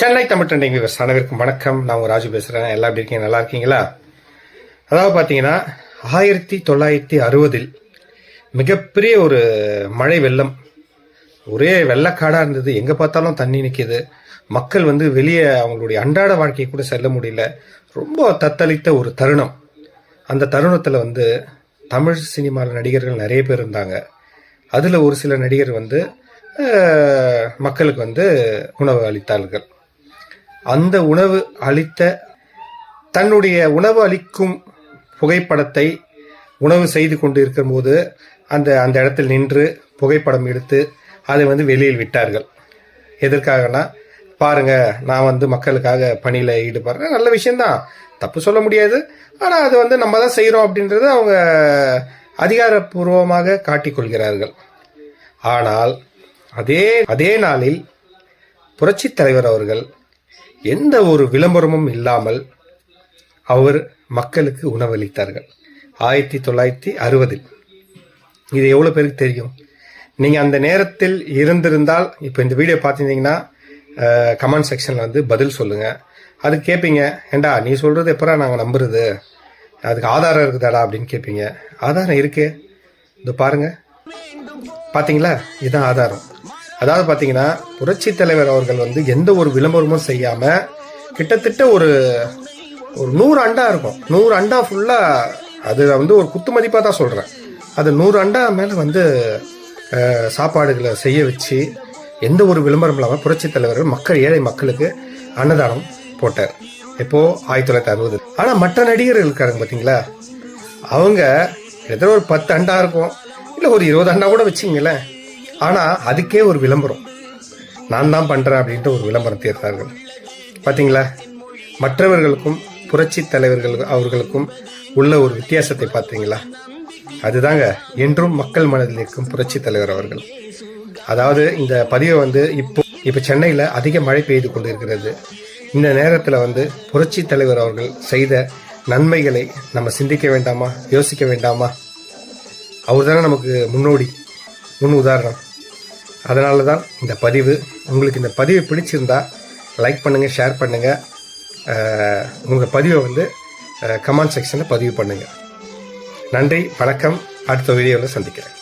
Chennai Tamil trending viewers அனைவருக்கும் வணக்கம். நான் உங்க ராஜு பேசுறேன். எல்லாம் எப்படி இருக்கீங்க? நல்லா இருக்கீங்களா? அதாவது பார்த்தீங்கன்னா ஆயிரத்தி தொள்ளாயிரத்தி அறுபதில் மிகப்பெரிய ஒரு மழை வெள்ளம். ஒரே வெள்ளக்காடாக இருந்தது. எங்கே பார்த்தாலும் தண்ணி நிற்கிது மக்கள் வந்து வெளியே அவங்களுடைய அன்றாட வாழ்க்கையை கூட செல்ல முடியல. ரொம்ப தத்தளித்த ஒரு தருணம். அந்த தருணத்தில் வந்து தமிழ் சினிமாவில் நடிகர்கள் நிறைய பேர் இருந்தாங்க. அதில் ஒரு சில நடிகர் வந்து மக்களுக்கு வந்து உணவு அளித்தார்கள். அந்த உணவு அளித்த தன்னுடைய உணவு அளிக்கும் புகைப்படத்தை உணவு செய்து கொண்டு இருக்கும்போது அந்த அந்த இடத்தில் நின்று புகைப்படம் எடுத்து அதை வந்து வெளியில் விட்டார்கள். எதற்காகனா பாருங்க நான் வந்து மக்களுக்காக பணியில் ஈடுபடுறேன். நல்ல விஷயம்தான். தப்பு சொல்ல முடியாது. ஆனால் அது வந்து நம்ம தான் செய்கிறோம் அப்படின்றது அவங்க அதிகாரப்பூர்வமாக காட்டிக்கொள்கிறார்கள். ஆனால் அதே அதே நாளில் புரட்சித் தலைவர் அவர்கள் எந்த ஒரு விளம்பரமும் இல்லாமல் அவர் மக்களுக்கு உணவளித்தார்கள். ஆயிரத்தி தொள்ளாயிரத்தி அறுபதில். இது எவ்வளோ பேருக்கு தெரியும்? நீங்கள் அந்த நேரத்தில் இருந்திருந்தால் இப்போ இந்த வீடியோ பார்த்துருந்தீங்கன்னா கமெண்ட் செக்ஷனில் வந்து பதில் சொல்லுங்கள் அது கேட்பீங்க ஏண்டா நீ சொல்கிறது எப்பரா நாங்கள் நம்புறது? அதுக்கு ஆதாரம் இருக்குதாடா அப்படின்னு கேட்பீங்க ஆதாரம் இருக்கே. இது பாருங்க. பார்த்தீங்களா இதுதான் ஆதாரம். அதாவது பார்த்தீங்கன்னா புரட்சி தலைவர் அவர்கள் வந்து எந்த ஒரு விளம்பரமும் செய்யாம கிட்டத்தட்ட ஒரு ஒரு நூறு அண்டா இருக்கும். நூறு அண்டா ஃபுல்லா அது வந்து ஒரு குத்து மதிப்பாக தான் சொல்கிறேன் அது நூறு அண்டா மேலே வந்து சாப்பாடுகளை செய்ய வச்சு எந்த ஒரு விளம்பரம் இல்லாமல் புரட்சி தலைவர்கள் மக்கள் ஏழை மக்களுக்கு அன்னதானம் போட்டார். எப்போ ஆயிரத்தி தொள்ளாயிரத்தி அறுபது. ஆனால் மற்ற நடிகர்கள் இருக்காங்க பார்த்தீங்களா அவங்க ஏதோ ஒரு பத்து அண்டா இருக்கும். இல்லை ஒரு இருபது அண்டா கூட வச்சிங்களேன் ஆனால் அதுக்கே ஒரு விளம்பரம். நான் தான் பண்ணுறேன் அப்படின்ட்டு ஒரு விளம்பரம் தீர்த்தார்கள் பார்த்தீங்களா மற்றவர்களுக்கும் புரட்சி தலைவர்கள் அவர்களுக்கும் உள்ள ஒரு வித்தியாசத்தை பார்த்தீங்களா அதுதாங்க என்றும் மக்கள் மனதில் இருக்கும் புரட்சி தலைவர் அவர்கள். அதாவது இந்த பதிவை வந்து இப்போ இப்போ சென்னையில் அதிக மழை பெய்து கொண்டிருக்கிறது. இந்த நேரத்தில் வந்து புரட்சி தலைவர் அவர்கள் செய்த நன்மைகளை நம்ம சிந்திக்க வேண்டாமா? யோசிக்க வேண்டாமா? அவர் தானே நமக்கு முன்னோடி முன் உதாரணம். அதனால தான் இந்த பதிவு. உங்களுக்கு இந்த பதிவு பிடிச்சிருந்தா லைக் பண்ணுங்கள் ஷேர் பண்ணுங்கள் உங்கள் பதிவை வந்து கமெண்ட் செக்ஷனில் பதிவு பண்ணுங்கள் நன்றி வணக்கம். அடுத்த வீடியோவில் சந்திக்கிறேன்.